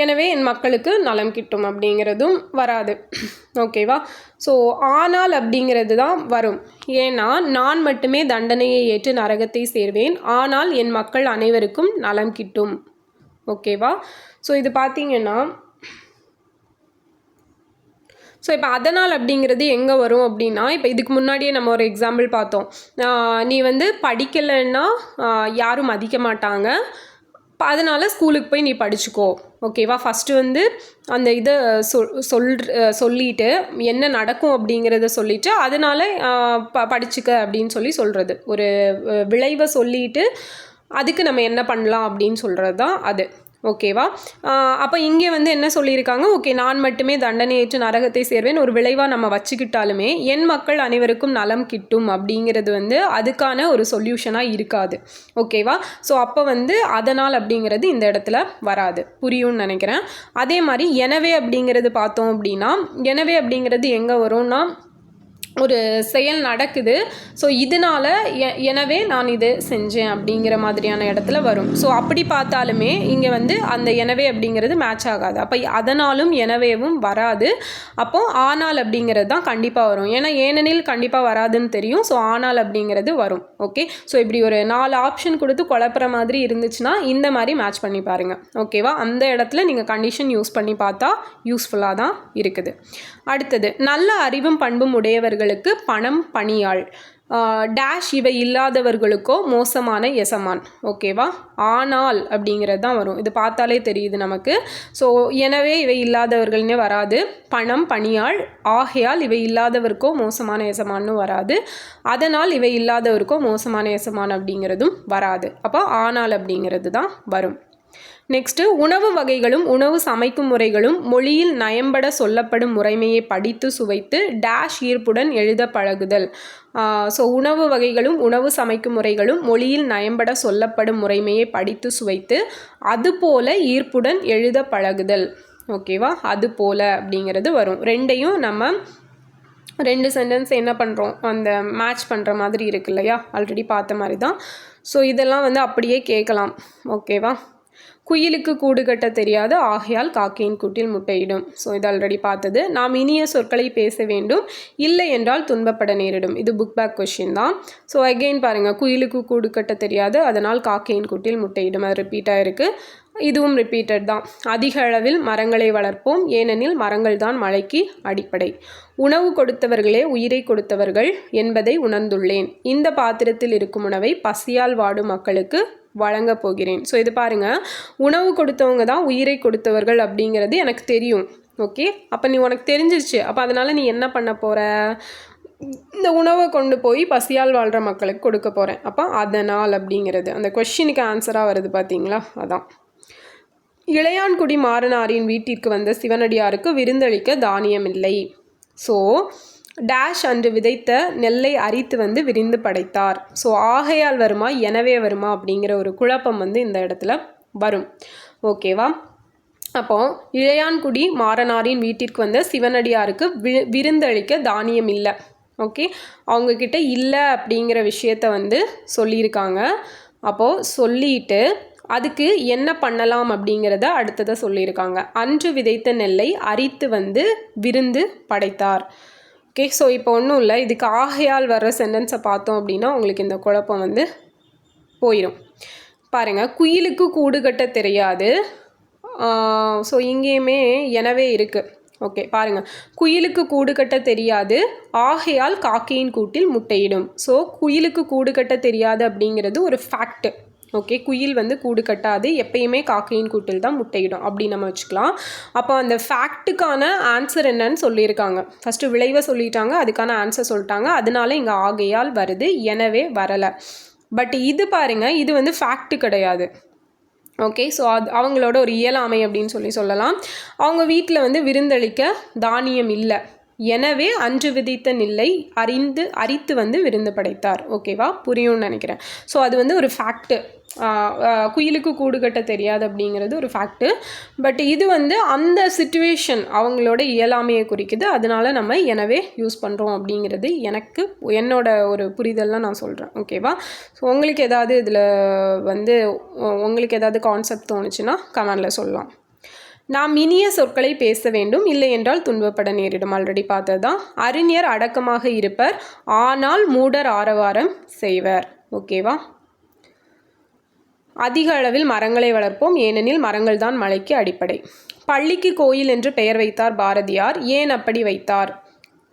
எனவே என் மக்களுக்கு நலம் கிட்டும் அப்படிங்கிறதும் வராது. ஓகேவா ஸோ ஆனால் அப்படிங்கிறது தான் வரும். ஏன்னா நான் மட்டுமே தண்டனையை ஏற்று நரகத்தை சேர்வேன். ஆனால் என் மக்கள் அனைவருக்கும் நலம் கிட்டும். ஓகேவா ஸோ இது பார்த்தீங்கன்னா ஸோ இப்போ அதனால் அப்படிங்கிறது எங்கே வரும் அப்படின்னா இப்போ இதுக்கு முன்னாடியே நம்ம ஒரு எக்ஸாம்பிள் பார்த்தோம். நீ வந்து படிக்கலைன்னா யாரும் மதிக்க மாட்டாங்க. அதனால் ஸ்கூலுக்கு போய் நீ படிச்சுக்கோ. ஓகேவா ஃபஸ்ட்டு வந்து அந்த இதை சொல் சொல்ற சொல்லிட்டு என்ன நடக்கும் அப்படிங்கிறத சொல்லிட்டு அதனால் ப படிச்சுக்க அப்படின்னு சொல்லி சொல்கிறது ஒரு விளைவை சொல்லிட்டு அதுக்கு நம்ம என்ன பண்ணலாம் அப்படின்னு சொல்கிறது தான் அது. ஓகேவா? அப்போ இங்கே வந்து என்ன சொல்லியிருக்காங்க? ஓகே நான் மட்டுமே தண்டனை ஏற்று நரகத்தை சேர்வேன். ஒரு விளைவாக நம்ம வச்சுக்கிட்டாலுமே என் மக்கள் அனைவருக்கும் நலம் கிட்டும் அப்படிங்கிறது வந்து அதுக்கான ஒரு சொல்யூஷனாக இருக்காது. ஓகேவா? ஸோ அப்போ வந்து அதனால் அப்படிங்கிறது இந்த இடத்துல வராது. புரியும்னு நினைக்கிறேன். அதே மாதிரி எனவே அப்படிங்கிறது பார்த்தோம் அப்படின்னா எனவே அப்படிங்கிறது எங்கே வரும்னா ஒரு செயல் நடக்குது. ஸோ இதனால எ- எனவே நான் இது செஞ்சேன் அப்படிங்கிற மாதிரியான இடத்துல வரும். ஸோ அப்படி பார்த்தாலுமே இங்கே வந்து அந்த எனவே அப்படிங்கிறது மேட்ச் ஆகாது. அப்போ அதனாலும் எனவேவும் வராது. அப்போ ஆனால் அப்படிங்கிறது தான் கண்டிப்பாக வரும். ஏன்னா ஏனெனில் கண்டிப்பாக வராதுன்னு தெரியும். ஸோ ஆனால் அப்படிங்கிறது வரும். ஓகே ஸோ இப்படி ஒரு நாலு ஆப்ஷன் கொடுத்து குழப்புற மாதிரி இருந்துச்சுன்னா இந்த மாதிரி மேட்ச் பண்ணி பாருங்கள் ஓகேவா அந்த இடத்துல நீங்கள் கண்டிஷன் யூஸ் பண்ணி பார்த்தா யூஸ்ஃபுல்லாக தான் இருக்குது. அடுத்தது நல்ல அறிவும் பண்பும் உடையவர்களுக்கு பணம் பணியாள். டேஷ் இவை இல்லாதவர்களுக்கோ மோசமான எசமான். ஓகேவா ஆனால் அப்படிங்கிறது தான் வரும். இது பார்த்தாலே தெரியுது நமக்கு. ஸோ எனவே இவை இல்லாதவர்கள்னே வராது. பணம் பணியாள் ஆகையால் இவை இல்லாதவருக்கோ மோசமான எசமான்னு வராது. அதனால் இவை இல்லாதவருக்கோ மோசமான எசமான் அப்படிங்கிறதும் வராது. அப்போ ஆனால் அப்படிங்கிறது தான் வரும். நெக்ஸ்ட்டு உணவு வகைகளும் உணவு சமைக்கும் முறைகளும் மொழியில் நயம்பட சொல்லப்படும் முறைமையை படித்து சுவைத்து டேஷ் ஈர்ப்புடன் எழுத பழகுதல். ஸோ உணவு வகைகளும் உணவு சமைக்கும் முறைகளும் மொழியில் நயம்பட சொல்லப்படும் முறைமையை படித்து சுவைத்து அதுபோல ஈர்ப்புடன் எழுத பழகுதல். ஓகேவா அது போல் அப்படிங்கிறது வரும். ரெண்டையும் நம்ம ரெண்டு சென்டென்ஸ் என்ன பண்ணுறோம் அந்த மேட்ச் பண்ணுற மாதிரி இருக்கு இல்லையா? ஆல்ரெடி பார்த்த மாதிரி தான். ஸோ இதெல்லாம் வந்து அப்படியே கேட்கலாம். ஓகேவா குயிலுக்கு கூடு கட்ட தெரியாது ஆகையால் காக்கையின் கூட்டில் முட்டையிடும். ஸோ இது ஆல்ரெடி பார்த்தது. நாம் இனிய சொற்களை பேச வேண்டும். இல்லை என்றால் துன்பப்பட நேரிடும். இது புக் பேக் கொஷின் தான். ஸோ அகெயின் பாருங்கள் குயிலுக்கு கூடு கட்ட தெரியாது. அதனால் காக்கையின் கூட்டில் முட்டையிடும். அது ரிப்பீட்டாக இருக்குது இதுவும் ரிப்பீட்டட் தான். அதிக அளவில் மரங்களை வளர்ப்போம். ஏனெனில் மரங்கள் தான் மழைக்கு அடிப்படை. உணவு கொடுத்தவர்களே உயிரை கொடுத்தவர்கள் என்பதை உணர்ந்துள்ளேன். இந்த பாத்திரத்தில் இருக்கும் உணவை பசியால் வாடும் மக்களுக்கு வழங்கப் போகிறேன். ஸோ இது பாருங்கள் உணவு கொடுத்தவங்க தான் உயிரை கொடுத்தவர்கள் அப்படிங்கிறது எனக்கு தெரியும். ஓகே அப்போ நீ உனக்கு தெரிஞ்சிருச்சு. அப்போ அதனால் நீ என்ன பண்ண போகிற இந்த உணவை கொண்டு போய் பசியால் வாழ்கிற மக்களுக்கு கொடுக்க போகிறேன் அப்போ அதனால் அப்படிங்கிறது. அந்த கொஷினுக்கு ஆன்சராக வருது பார்த்தீங்களா அதான். இளையான்குடி மாறனாரின் வீட்டிற்கு வந்த சிவனடியாருக்கு விருந்தளிக்க தானியம் இல்லை ஸோ டேஷ் அன்று விதைத்த நெல்லை அரித்து வந்து விரிந்து படைத்தார். ஸோ ஆகையால் வருமா எனவே வருமா அப்படிங்கிற ஒரு குழப்பம் வந்து இந்த இடத்துல வரும். ஓகேவா அப்போ இளையான்குடி மாறனாரின் வீட்டிற்கு வந்த சிவனடியாருக்கு வி விருந்தளிக்க தானியம் இல்லை. ஓகே அவங்கக்கிட்ட இல்லை அப்படிங்கிற விஷயத்த வந்து சொல்லியிருக்காங்க. அப்போது சொல்லிட்டு அதுக்கு என்ன பண்ணலாம் அப்படிங்கிறத அடுத்ததை சொல்லியிருக்காங்க. அன்று விதைத்த நெல்லை அரித்து வந்து விருந்து படைத்தார். ஓகே ஸோ இப்போ ஒன்றும் இல்லை. இதுக்கு ஆகையால் வர்ற சென்டென்ஸை பார்த்தோம் அப்படின்னா உங்களுக்கு இந்த குழப்பம் வந்து போயிடும் பாருங்கள் குயிலுக்கு கூடு கட்ட தெரியாது. ஸோ இங்கேயுமே எனவே இருக்குது ஓகே பாருங்கள் குயிலுக்கு கூடு கட்ட தெரியாது. ஆகையால் காக்கையின் கூட்டில் முட்டையிடும். ஸோ குயிலுக்கு கூடு கட்ட தெரியாது அப்படிங்கிறது ஒரு ஃபேக்ட்டு ஓகே குயில் வந்து கூடு கட்டாது. எப்பயுமே காக்கையின் கூட்டில் தான் முட்டையிடும். அப்படி நம்ம வச்சுக்கலாம். அப்போ அந்த ஃபேக்ட்டுக்கான ஆன்சர் என்னன்னு சொல்லியிருக்காங்க. ஃபஸ்ட்டு விளைவை சொல்லிட்டாங்க அதுக்கான ஆன்சர் சொல்லிட்டாங்க. அதனால இங்கே ஆகையால் வருது. எனவே வரலை. பட் இது பாருங்கள் இது வந்து ஃபேக்ட்டு கிடையாது. ஓகே ஸோ அது அவங்களோட ஒரு இயலாமை அப்படின்னு சொல்லி சொல்லலாம். அவங்க வீட்டில் வந்து விருந்தளிக்க தானியம் இல்லை. எனவே அன்று விதித்த நில்லை அறிந்து அரித்து வந்து விருந்து படைத்தார். ஓகேவா புரியும்னு நினைக்கிறேன். ஸோ அது வந்து ஒரு ஃபேக்ட்டு குயிலுக்கு கூடு கட்ட தெரியாது அப்படிங்கிறது ஒரு ஃபேக்ட்டு பட் இது வந்து அந்த சுச்சுவேஷன் அவங்களோட இயலாமையை குறிக்குது. அதனால நம்ம எனவே யூஸ் பண்ணுறோம் அப்படிங்கிறது எனக்கு என்னோட ஒரு புரிதல்லாம் நான் சொல்கிறேன் ஓகேவா ஸோ உங்களுக்கு ஏதாவது இதில் வந்து உங்களுக்கு ஏதாவது கான்செப்ட் தோணுச்சுன்னா கமெண்டில் சொல்லலாம். நாம் இனிய சொற்களை பேச வேண்டும். இல்லை என்றால் துன்பப்பட நேரிடும். ஆல்ரெடி பார்த்தது தான் அறிஞர் அடக்கமாக இருப்பர். ஆனால் மூடர் ஆரவாரம் செய்வர். ஓகேவா அதிக அளவில் மரங்களை வளர்ப்போம் ஏனெனில் மரங்கள் தான் மலைக்கு அடிப்படை. பள்ளிக்கு கோயில் என்று பெயர் வைத்தார் பாரதியார். ஏன் அப்படி வைத்தார்?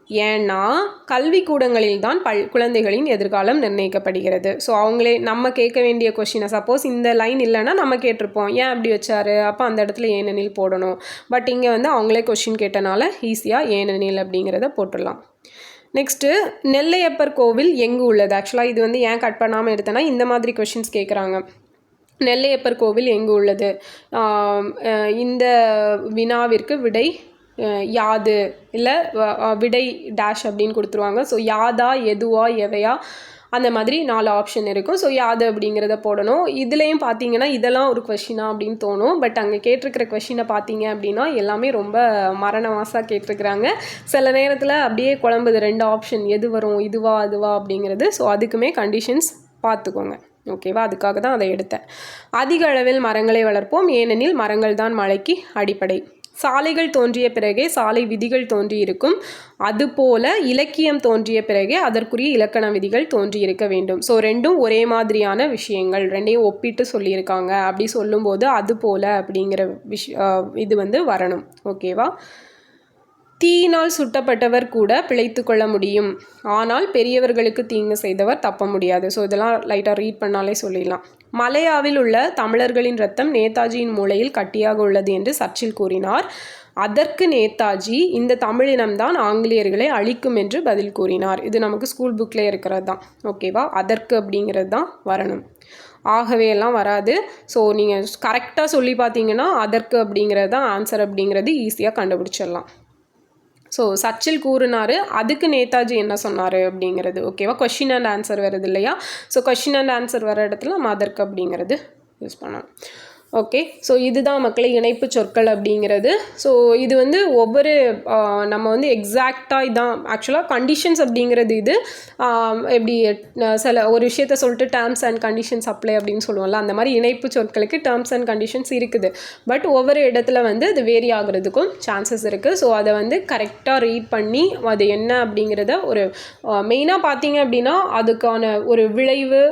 ஏன்னா கல்வி கூடங்களில் தான் பல் குழந்தைகளின் எதிர்காலம் நிர்ணயிக்கப்படுகிறது. ஸோ அவங்களே நம்ம கேட்க வேண்டிய கொஷினை சப்போஸ் இந்த லைன் இல்லைன்னா நம்ம கேட்டிருப்போம். ஏன் அப்படி வச்சாரு? அப்போ அந்த இடத்துல ஏனெனில் போடணும். பட் இங்கே வந்து அவங்களே கொஷின் கேட்டனால ஈஸியாக ஏனெனில் அப்படிங்கிறத போட்டுடலாம். நெக்ஸ்ட்டு நெல்லையப்பர் கோவில் எங்கு உள்ளது? ஆக்சுவலாக இது வந்து ஏன் கட் பண்ணாமல் எடுத்தேன்னா இந்த மாதிரி கொஷின்ஸ் கேட்குறாங்க நெல்லையப்பர் கோவில் எங்கு உள்ளது? இந்த வினாவிற்கு விடை யாது இல்லை விடை டேஷ் அப்படின்னு கொடுத்துருவாங்க. ஸோ யாதா எதுவா எவையா அந்த மாதிரி நாலு ஆப்ஷன் இருக்கும். ஸோ யாது அப்படிங்கிறத போடணும். இதுலேயும் பார்த்தீங்கன்னா இதெல்லாம் ஒரு கொஷினா அப்படின்னு தோணும். பட் அங்கே கேட்டிருக்கிற கொஷினை பார்த்தீங்க அப்படின்னா எல்லாமே ரொம்ப மரணவாசாக கேட்டிருக்கிறாங்க. சில நேரத்தில் அப்படியே குழம்புது. ரெண்டு ஆப்ஷன் எது வரும் இதுவா அதுவா அப்படிங்கிறது. ஸோ அதுக்குமே கண்டிஷன்ஸ் பார்த்துக்கோங்க ஓகேவா அதுக்காக தான் அதை எடுத்தேன். அதிக அளவில் மரங்களை வளர்ப்போம் ஏனெனில் மரங்கள் தான் மழைக்கு அடிப்படை. சாலைகள் தோன்றிய பிறகே சாலை விதிகள் தோன்றியிருக்கும் அதுபோல இலக்கியம் தோன்றிய பிறகே அதற்குரிய இலக்கண விதிகள் தோன்றியிருக்க வேண்டும். ஸோ ரெண்டும் ஒரே மாதிரியான விஷயங்கள். ரெண்டையும் ஒப்பிட்டு சொல்லியிருக்காங்க. அப்படி சொல்லும்போது அது போல் அப்படிங்கிற விஷ் இது வந்து வரணும். ஓகேவா தீயினால் சுட்டப்பட்டவர் கூட பிழைத்து கொள்ள முடியும். ஆனால் பெரியவர்களுக்கு தீங்கு செய்தவர் தப்ப முடியாது. ஸோ இதெல்லாம் லைட்டாக ரீட் பண்ணாலே சொல்லிடலாம். மலையாவில் உள்ள தமிழர்களின் ரத்தம் நேதாஜியின் மூளையில் கட்டியாக உள்ளது என்று சர்ச்சில் கூறினார். அதற்கு நேதாஜி இந்த தமிழினம்தான் ஆங்கிலேயர்களை அழிக்கும் என்று பதில் கூறினார். இது நமக்கு ஸ்கூல் புக்கில் இருக்கிறது தான். ஓகேவா அதற்கு அப்படிங்கிறது தான் வரணும். ஆகவே எல்லாம் வராது. ஸோ நீங்கள் கரெக்டாக சொல்லி பார்த்தீங்கன்னா அதற்கு அப்படிங்கிறது தான் ஆன்சர் அப்படிங்கிறது ஈஸியாக கண்டுபிடிச்சிடலாம். ஸோ சச்சில் கூறினார் அதுக்கு நேதாஜி என்ன சொன்னார்? அப்படிங்கிறது. ஓகேவா கொஷின் அண்ட் ஆன்சர் வருது இல்லையா? ஸோ கொஷின் அண்ட் ஆன்சர் வர இடத்துல மதர்க் அப்படிங்கிறது யூஸ் பண்ணணும் ஓகே ஸோ இதுதான் மக்களை இணைப்பு சொற்கள் அப்படிங்கிறது. ஸோ இது வந்து ஒவ்வொரு நம்ம வந்து எக்ஸாக்டாக இதான். ஆக்சுவலாக கண்டிஷன்ஸ் அப்படிங்கிறது இது. எப்படி சில ஒரு விஷயத்த சொல்லிட்டு டேர்ம்ஸ் அண்ட் கண்டிஷன்ஸ் அப்ளை அப்படின்னு சொல்லுவோம்ல அந்த மாதிரி இணைப்பு சொற்களுக்கு டேர்ம்ஸ் அண்ட் கண்டிஷன்ஸ் இருக்குது. பட் ஒவ்வொரு இடத்துல வந்து அது வேரி ஆகிறதுக்கும் சான்சஸ் இருக்குது ஸோ அதை வந்து கரெக்டாக ரீட் பண்ணி அது என்ன அப்படிங்கிறத ஒரு மெயினாக பார்த்தீங்க அப்படின்னா அதுக்கான ஒரு விளைவு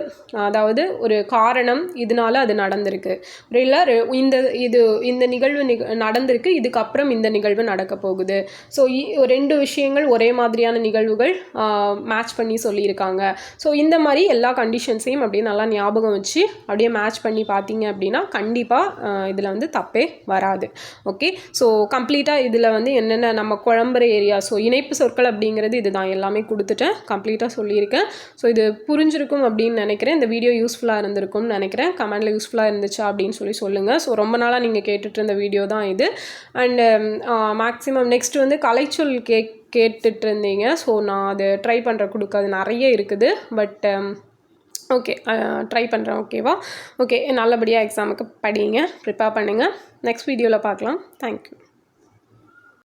அதாவது ஒரு காரணம் இதனால அது நடந்திருக்கு. ஒரு இல்லை இந்த இது இந்த நிகழ்வு நிக நடந்திருக்கு இதுக்கப்புறம் இந்த நிகழ்வு நடக்க போகுது. ஸோ ரெண்டு விஷயங்கள் ஒரே மாதிரியான நிகழ்வுகள் மேட்ச் பண்ணி சொல்லியிருக்காங்க. ஸோ இந்த மாதிரி எல்லா கண்டிஷன்ஸையும் அப்படியே நல்லா ஞாபகம் வச்சு அப்படியே மேட்ச் பண்ணி பார்த்தீங்க அப்படின்னா கண்டிப்பாக இதில் வந்து தப்பே வராது. ஓகே ஸோ கம்ப்ளீட்டாக இதில் வந்து என்னென்ன நம்ம குழம்புற ஏரியா ஸோ இணைப்பு சொற்கள் அப்படிங்கிறது இதுதான். எல்லாமே கொடுத்துட்டேன். கம்ப்ளீட்டாக சொல்லியிருக்கேன். ஸோ இது புரிஞ்சிருக்கும் அப்படின்னு நினைக்கிறேன். இந்த வீடியோ யூஸ்ஃபுல்லாக இருந்திருக்கும்னு நினைக்கிறேன். கமெண்டில் யூஸ்ஃபுல்லாக இருந்துச்சா அப்படின்னு சொல்லி சொல்லி சொல்லுங்கள் ஸோ ரொம்ப நாளாக நீங்கள் கேட்டுட்டு இருந்த வீடியோ தான் இது. அண்டு மேக்ஸிமம் நெக்ஸ்ட் வந்து கலைச்சொல் கே கேட்டுட்டு இருந்தீங்க ஸோ நான் அது ட்ரை பண்ணுற கொடுக்க அது நிறைய இருக்குது. பட் ஓகே um, ட்ரை பண்ணுறேன் ஓகேவா ஓகே நல்லபடியாக எக்ஸாமுக்கு படிங்க. ப்ரிப்பேர் பண்ணுங்கள் நெக்ஸ்ட் வீடியோவில் பார்க்கலாம் தேங்க்யூ